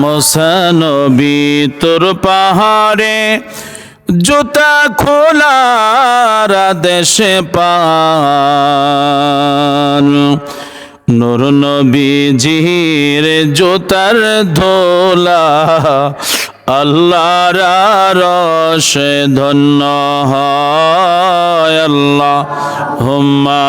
মোসানবী তোর পাহাড়ে জুতা খোলার দেশে পান। নূর নবীজির জুতার ধোলা আল্লাহর রসে ধন্য হয়। আল্লাহ হুম্মা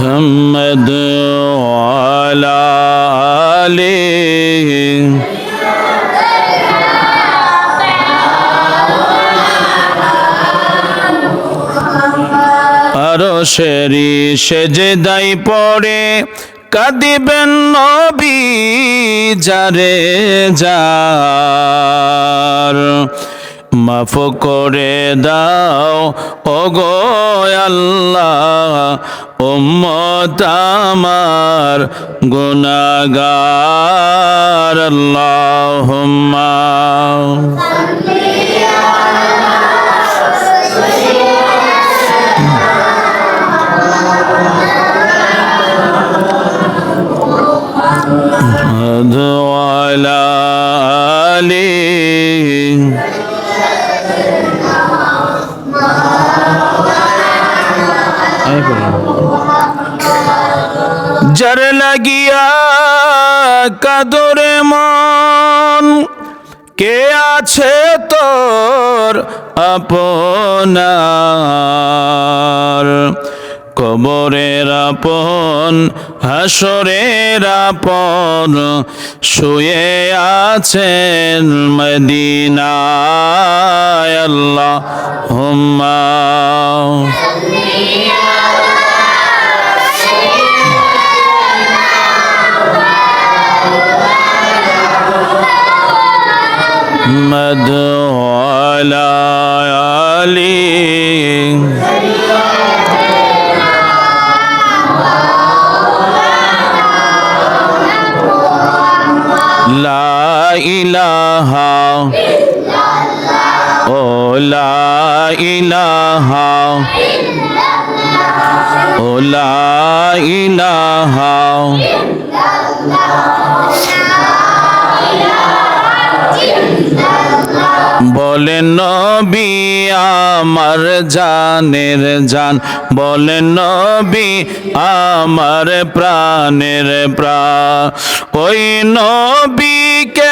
محمد وعلى آله আরো শেরি সেজে দাই পড়ে কাঁদিবেন নবী যারে যার মাফ করে দাও ওগো আল্লাহ উম্মত আমার গুনাগার আল্লাহুম্মা محمد যার লাগিয়া কাদরে মন। কে আছে তোর আপনার? কবরের আপন হাসরের আপন শুয়ে আছেন মদিনায় আল্লাহ হুম্মা محمد وعلى লা ইলাহা বলেন নবী আমার জানের জান। বলেন নবী আমার প্রাণের প্রাণ। ওই নবীকে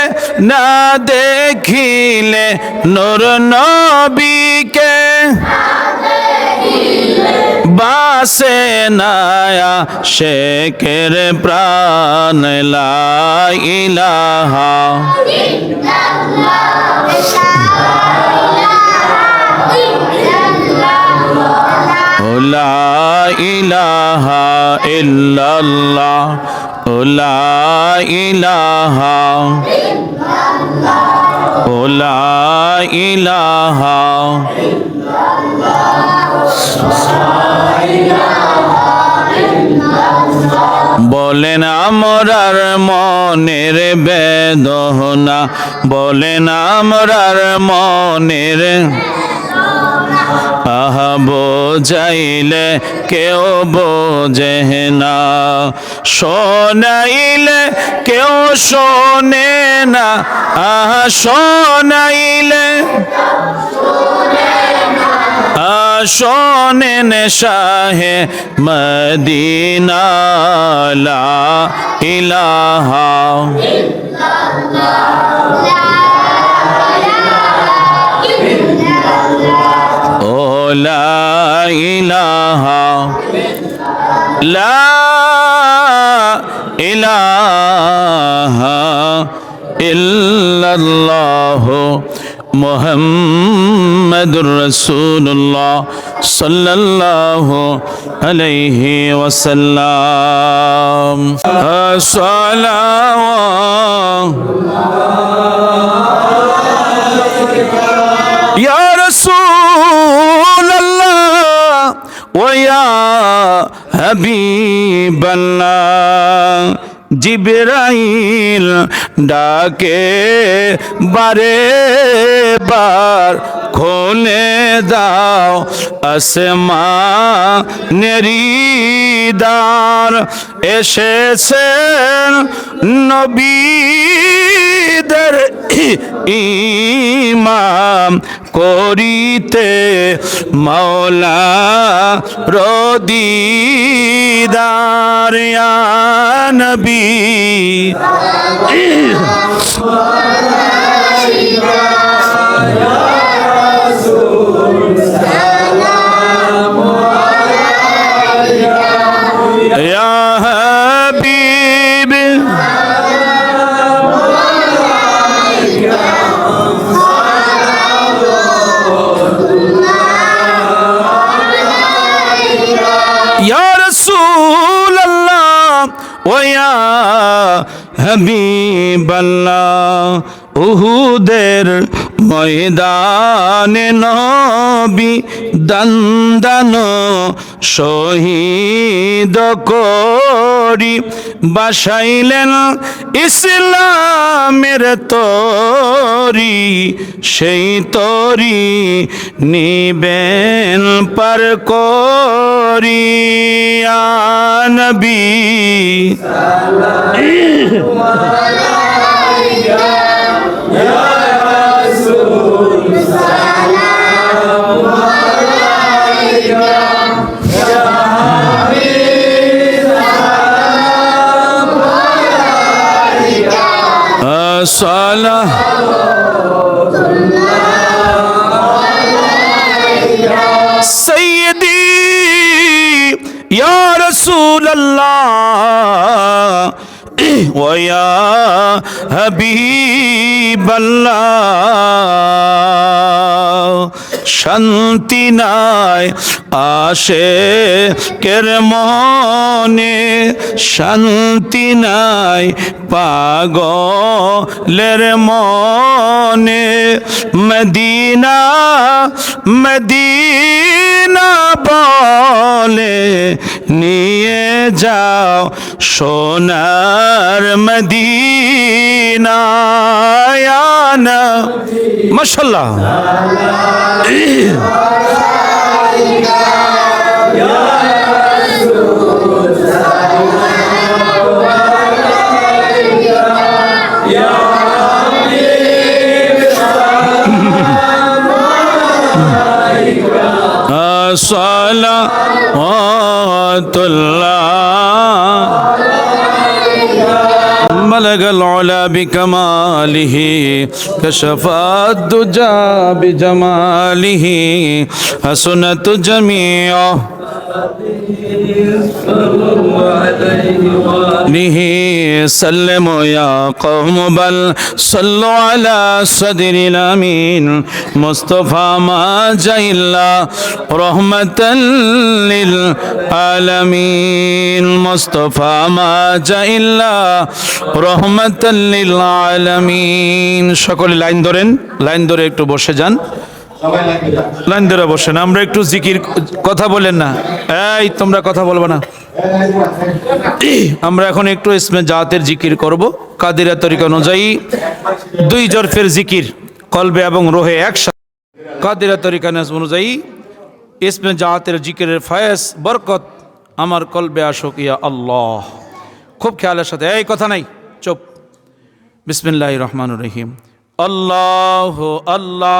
না দেখিলে, নূর নবীকে বাসে নায়া শেখের প্রাণ লা ইলাহা। ও লা ইলাহা ইল্লাল্লাহ ইলাহা। ইলাহা বলেন আমরার মনের বেদনা বলেন আমরার মনের আহা, বোঝাইলে কেউ বোঝে না। শোনাইলে কেউ শোনে না। আহা, শোনাইলে শোনেন শাহে মদিনা। ইলাহা ও লা ইলাহা লা ইলাহা ইল্লাল্লাহ মুহাম্মাদুর রাসূলুল্লাহ সাল্লাল্লাহু আলাইহি ওয়াসাল্লাম আসসালামু ইয়া ওয়া হাবিবাল্লাহ। জিবরাইল ডাকে বারে বার খোলে দাও আসমা নেরিদার এসেছেন নবীদের ইমাম করিতে মৌলা রদিদার নবী। হাবিবাল্লাহ উহুদের ময়দানে নবী দন্দন শহীদ করি। বাসাইলেন ইসলামের তরি, সেই তরি নিবেন পার করিয়া নবী। الصلاة سيدي يا رسول الله ويا حبيب. আল্লাহ শান্তি নাই আসে কের মনে, শান্তি নাই পাগ লের মনে। মদিনা মদিনা বলে, নিয়ে যাও সোনার মদিনা। মাশাল্লাহ صلوات الله بلغ العلا بكماله كشف الدجى بجماله حسنت جميعه به سلموا يا قوم بل صلوا على صدر الأمين مصطفى ما جاء إلا رحمة للعالمين مصطفى ما جاء إلا رحمة للعالمين সকলে লাইন ধরেন লাইন ধরে একটু বসে যান লাইন ধরে বসেন, আমরা একটু জিকির, কথা বলেন না। এই, তোমরা কথা বলব না। আমরা এখন একটু ইসমে জাতের জিকির করব। কাদিরা তরিকা অনুযায়ী দুই জরফের জিকির, কলবে এবং রোহে একসাথে। কাদিরা তরিকা নাজ অনুযায়ী ইসমে জাতের জিকিরের ফয়েস, বরকত আমার কলবে আসুক, ইয়া আল্লাহ। খুব খেয়ালের সাথে, এই, কথা নাই, চুপ। বিসমিল্লাহ রহমান রহিম। আল্লাহ আল্লাহ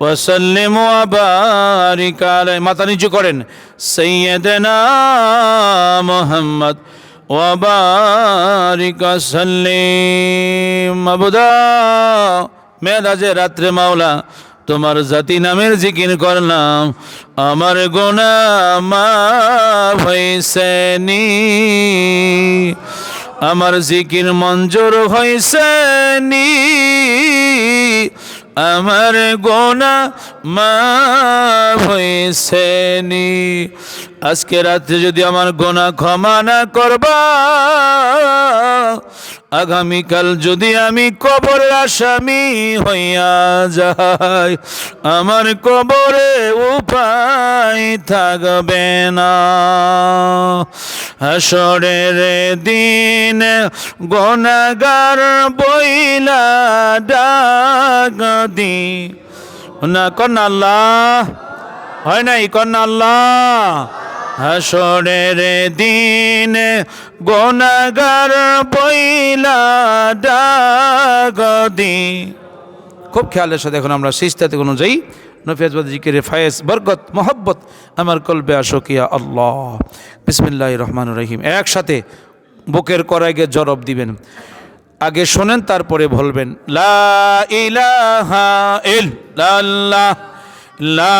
وسلم وبارك عليه মাথা নিচু করেন সৈয়দনা মোহাম্মদ ওয়াবারিক সাল্লিম মাবুদা মেরাজে রাত্রে মাওলা তোমার জাতি নামের জিকির করলাম আমার গোনা মাফ হয়েছে নি আমার জিকির মঞ্জুর হয়েছে নি আমার গোনা মা হয়েছে নি। আজকে রাত্রে যদি আমার গোনা ক্ষমা না করবা আগামীকাল যদি আমি কবরের আসামি হইয়া যাই, আমার কবরে উপায় থাকবে না। হাসরের দিন গনাগার বইলা ডাক না, কন্যা আল্লাহ। হয় নাই, কন্যা আল্লাহ। হাসরের দিন গনাগার বইলা ডাক দি। খুব খেয়ালের সাথে এখন আমরা সিস্তাতে অনুযায়ী নফিয়াজবাদ জিকিরে ফায়েজ, বরকত, মোহব্বত আমার কলবে আশকিয়া আল্লাহ। বিসমিল্লাহ রহমান রহিম। একসাথে বুকের করাইগে জরব দিবেন। আগে শোনেন, তারপরে বলবেন, লা ইলাহা ইল্লাল্লাহ, লা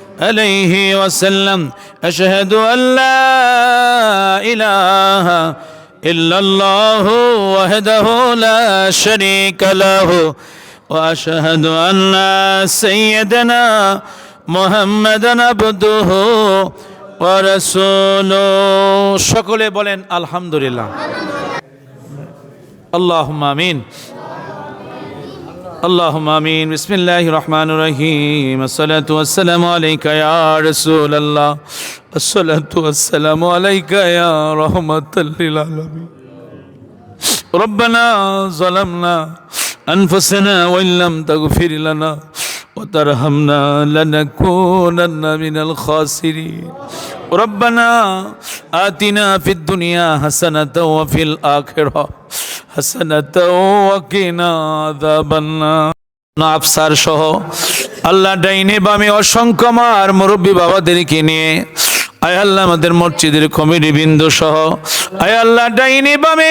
عليه وسلم أشهد أن لا إله إلا الله وحده لا شريك له وأشهد أن سيدنا محمدا عبده ورسوله সকলে বলেন আলহামদুলিল্লাহ اللهم آمين اللهم آمين. بسم الله الرحمن الرحيم. الصلاة والسلام عليك يا رسول الله. الصلاة والسلام عليك يا رحمة للعالمين. ربنا ظلمنا أنفسنا وإن لم تغفر لنا وترحمنا لنكونن من الخاسرين. ربنا آتنا في الدنيا حسنة وفي الآخرة. হাসানাত ওয়াকিনা আযাবান্না আফসার সহ আল্লাহ ডাইনে বামে অসংখ্য আমার মুরব্বী বাবাদেরকে নিয়ে, আয় আল্লাহ আমাদের মসজিদের কমিটি বিন্দু সহ, আয় আল্লাহ ডাইনে বামে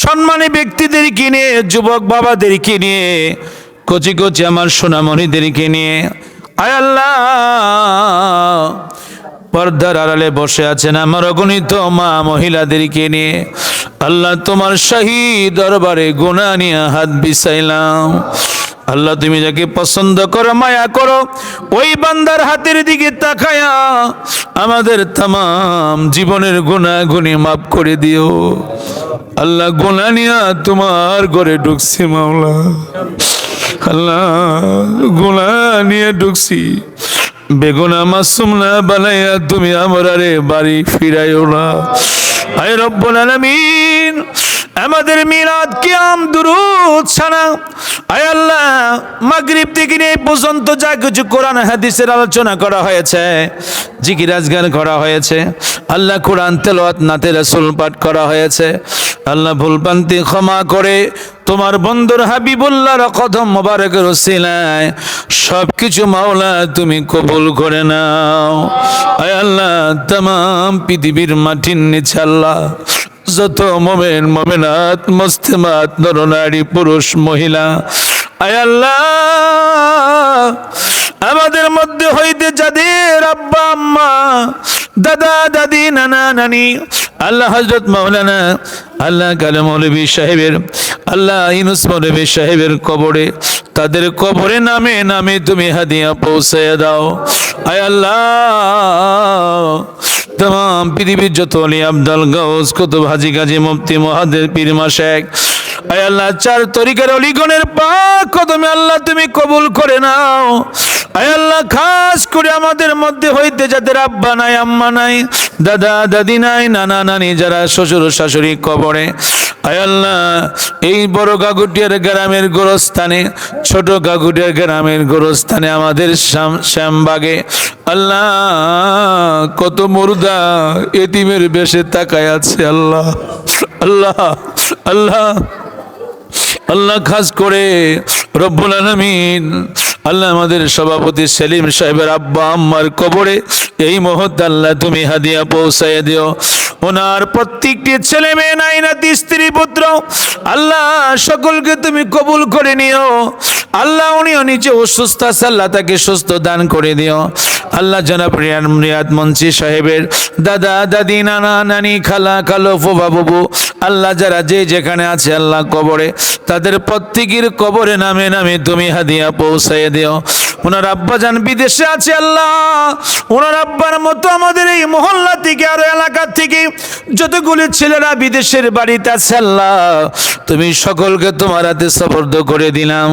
সম্মানী ব্যক্তিদের কিনে যুবক বাবাদের নিয়ে, কচি কচি আমার সোনামণিদের নিয়ে, আয় আল্লাহ। পর্দার আড়ালে বসে আছেন আমার অগণিত মা মহিলাদের নিয়ে আল্লাহ তোমার শাহী দরবারে গুণা নিয়ে হাত বিছাইলাম। আল্লাহ তুমি যাকে পছন্দ করো, মায়া করো, ওই বান্দার হাতের দিকে তাকায়া আমাদের তাম জীবনের গুণাগুনি মাফ করে দিও। আল্লাহ গুণা নিয়া তোমার ঘরে ঢুকছি মাওলা। আল্লাহ গুণা নিয়ে ঢুকছি। বেগুনা মাসুম না বানাইয়া তুমি আমার আরে বাড়ি ফিরাইও না। আয় রব্বুল আলামিন। আমাদের মিলাদ কিয়াম দুরুদ সানা আয় আল্লাহ, মাগরিব থেকে নিয়ে পর্যন্ত যা কিছু কোরআন হাদিসের আলোচনা করা হয়েছে, জিকির আজগার করা হয়েছে, আল্লাহ কোরআন তেলাওয়াত নাতে রাসূল পাঠ করা হয়েছে, আল্লাহ ভুলপান্তি ক্ষমা করে তোমার বন্ধুর হাবিবুল্লাহর কদম মোবারকের ওসিলায় সব কিছু মাওলা তুমি কবুল করে নাও। আয় আল্লাহ তাম পৃথিবীর মাটির নিচে আল্লাহ যত মোমেন, মোমেনাত মস্তেমাত নরনারী, পুরুষ, মহিলা, আয় আল্লাহ। আমাদের মধ্যে হইতে যাদের আব্বা, আম্মা, দাদা, দাদি, নানা, নানি, আল্লাহ হজরত মাওলানা, আল্লাহ কালে মৌলবী সাহেবের, আল্লাহ ইনুস মৌলবী সাহেবের কবরে, তাদের কবরে নামে নামে তুমি হাদিয়া পৌঁছে দাও। আয় আল্লাহ। তাম পৃথিবীর যত অলি আব্দাল গাউস কুতুব ভাজি গাজী মুফতি মহাদের পীরমা শেখ আল্লাহ চার তরিকার অলিগণের পাক কদমে আল্লাহ তুমি কবুল করে নাও। আল্লাহ, খাস করে আমাদের মধ্যে হইতে যাদের আব্বা নাই, আম্মা নাই, দাদা দাদি নাই, নানা নানি যারা শ্বশুর শাশুড়ি কবরে। আয় আল্লাহ, এই বড় গাগুটিয়ার গ্রামের গোরস্থানে, ছোট গাগুটিয়ার গ্রামের গোরস্থানে আমাদের শ্যাম- শ্যামবাগে, আল্লাহ, কত মুর্দা এতিমের বেশে তাকায় আছে আল্লাহ আল্লাহ আল্লাহ আল্লাহ খাস করে রব্বুল আলমিন, আল্লাহ আমাদের সভাপতি সেলিম সাহেবের আব্বা আম্মার কবরে, এই মুহূর্তে আল্লাহ তুমি হাদিয়া পৌঁছাই দিও। ওনার প্রত্যেকটি ছেলে মেয়ে নাই নাতি স্ত্রী পুত্র, আল্লাহ সকলকে তুমি কবুল করে নিও। আল্লাহ উনিও নিচে অসুস্থ আছে, আল্লাহ তাকে সুস্থ দান করে দিও। আল্লাহ জনাব রিয়ান রিয়াদ মঞ্চি সাহেবের দাদা, দাদি, নানা, নানি, খালা, খালো ফোবা বাবু আল্লাহ যারা যে যেখানে আছে আল্লাহ কবরে, তাদের প্রত্যেকের কবরে নামে নামে তুমি হাদিয়া পৌঁছাইয়ে দিও। ওনার আব্বা যান বিদেশে আছে আল্লাহ। ওনার আব্বার মতো আমাদের এই মহল্লা থেকে, আরও এলাকা থেকে যতগুলি ছেলেরা বিদেশের বাড়িতে আছে আল্লাহ, তুমি সকলকে তোমার হাতে সবর্দ করে দিলাম।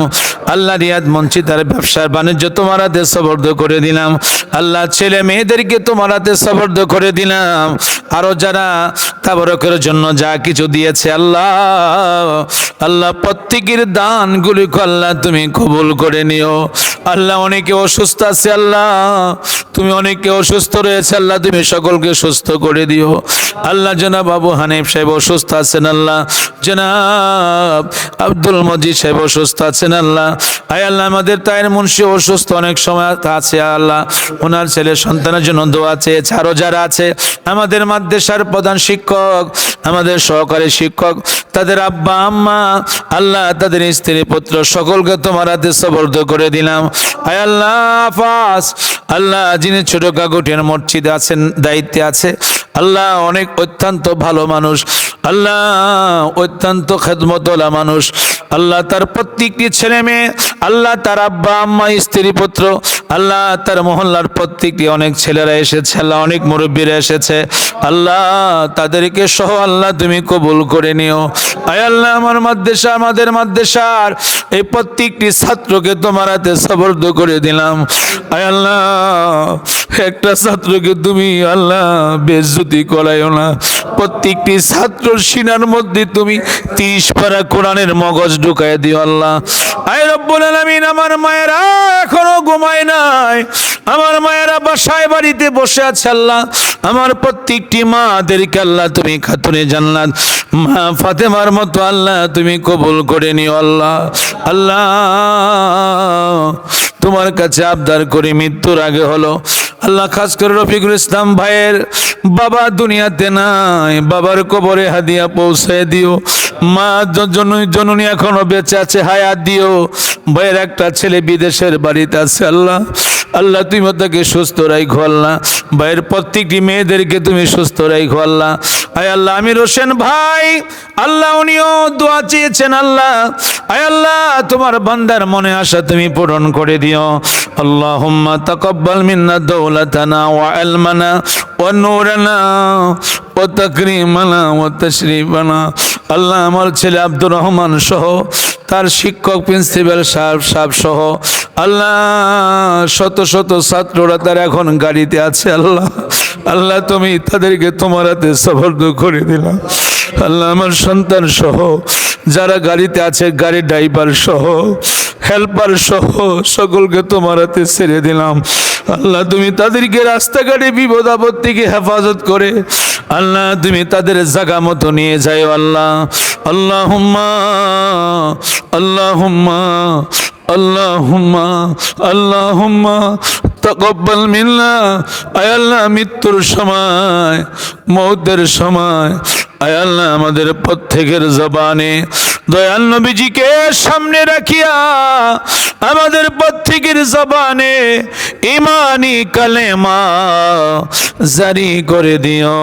আল্লাহ রিয়াদ মঞ্চি তার ব্যবসার বাণিজ্য তোমার হাতে সবর্দ করে দিলাম। আল্লাহ ছেলে মেয়েদেরকে তোমার হাতে সবর্দ করে দিলাম। আরও যারা তাবরকের জন্য যা কিছু দিয়েছে আল্লাহ আল্লাহ প্রত্যেকের দানগুলি আল্লাহ তুমি কবুল করে নিও। আল্লাহ অনেকে অসুস্থ আছে, আল্লাহ। তুমি অনেকে অসুস্থ রয়েছে, আল্লাহ, তুমি সকলকে সুস্থ করে দিও। আল্লাহ, জনাব আবু হানিফ সাহেব অসুস্থ আছেন, আল্লাহ। জনাব আব্দুল মজিদ সাহেব অসুস্থ আছেন, আল্লাহ। আয় আল্লাহ, আমাদের তাইর মুন্সি অসুস্থ অনেক সময় আছে, আল্লাহ। ওনার ছেলে সন্তানের জন্য দোয়া চেয়েছে, আরও যারা আছে, আমাদের মাদ্রাসার প্রধান শিক্ষক, আমাদের সহকারী শিক্ষক, তাদের আব্বা, আম্মা, আল্লাহ, তাদের স্ত্রী পুত্র, সকলকে তোমার হাতে সবর্দ করে দিলাম। আল্লাহ আল্লাহ যিনি ছোট কাকুটির মসজিদে আছেন দায়িত্বে আছে। আল্লাহ অনেক অত্যন্ত ভালো মানুষ। আল্লাহ অত্যন্ত খেদমতলা মানুষ। আল্লাহ তার প্রত্যেকটি ছেলে মেয়ে, আল্লাহ তার আব্বা, আম্মা, স্ত্রী, পুত্র, আল্লাহ তার মহল্লার প্রত্যেকটি অনেক ছেলেরা এসেছে, আল্লাহ অনেক মুরব্বীরা এসেছে। আল্লাহ তাদেরকে সহ আল্লাহ তুমি কবুল করে নিও। আয় আল্লাহ আমার মাদ্রাসা, আমাদের মাদ্রাসার এই প্রত্যেকটি ছাত্রকে তোমার হাতে সবর্দ করে দিলাম। আয় আল্লাহ, একটা ছাত্রকে তুমি আল্লাহ বেজ্জতি করাইও না, প্রত্যেকটি ছাত্র সিনার মধ্যে তুমি তিরিশ পারা কোরআনের মগজ ঢুকাই দিও আল্লাহ। আয় রব্বুল আলামিন, আমার মায়েরা এখনও ঘুমায় নাই। আমার মায়েরা বাসায় বাড়িতে বসে আছে আল্লাহ। আমার প্রত্যেকটি মাদেরকে আল্লাহ তুমি খাতুনে জান্নাত। মা ফাতেমার মতো আল্লাহ তুমি কবুল করে নিও আল্লাহ। আল্লাহ, তোমার কাছে আবদার করে মৃত্যুর আগে হলো আল্লাহ খাস করে রফিকুল ইসলাম ভাইয়ের বাবা দুনিয়াতে নাই। বাবার কবরে হাদিয়া পৌঁছে দিও। মা জন- জননী এখনও বেঁচে আছে, হায়াত দিও। ভাইয়ের একটা ছেলে বিদেশের বাড়িতে আছে, আল্লাহ। আল্লাহ, তুমি তাকে সুস্থ রাখো আল্লাহ। ভাইয়ের প্রত্যেকটি মেয়েদেরকে তুমি সুস্থ রাই আল্লাহ। আয় আল্লাহ আমি রোশন ভাই, আল্লাহ উনিও দোয়া চেয়েছেন আল্লাহ। আয় আল্লাহ, তোমার বান্দার মনে আশা তুমি পূরণ করে দিও। আল্লাহুম্মা তাকাব্বাল মিন্না দৌলাতানা ওয়া আলমানা ওয়া নূরানা তাকরিমানা ওয়া তাশরিফানা। আল্লাহ আমার ছেলে আব্দুর রহমান সহ, তার শিক্ষক প্রিন্সিপাল সাহেব সাহেব সহ, আল্লাহ শত শত ছাত্ররা তার এখন গাড়িতে আছে, আল্লাহ আল্লাহ তুমি তাদেরকে তোমার হাতে সফর্দ করে দিলাম আল্লাহ আমার সন্তান সহ, যারা গাড়িতে আছে গাড়ির ড্রাইভার সহ, হেল্পার সহ, সকলকে তোমার হাতে ছেড়ে দিলাম। আল্লাহ তুমি তাদেরকে রাস্তাঘাটে বিপদ আপদ থেকে হেফাজত করে আল্লাহ, তুমি তাদের জাগা মতো নিয়ে যাই আল্লাহ। আল্লাহ আল্লাহুম্মা আল্লাহুম্মা আল্লাহুম্মা, তকব্বাল মিল্লা। আয় আল্লাহ, মৃত্যুর সময়, মৌতের সময়, আয় আল্লাহ, আমাদের প্রত্যেকের জবানে। দয়াল নবীজিকে সামনে রাখিয়া আমাদের প্রত্যেকের জবানে ইমানি কালেমা জারি করে দিও।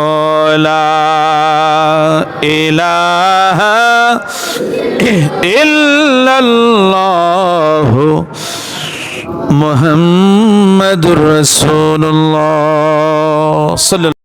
ইলাহা ইল্লাল্লাহ মুহাম্মাদুর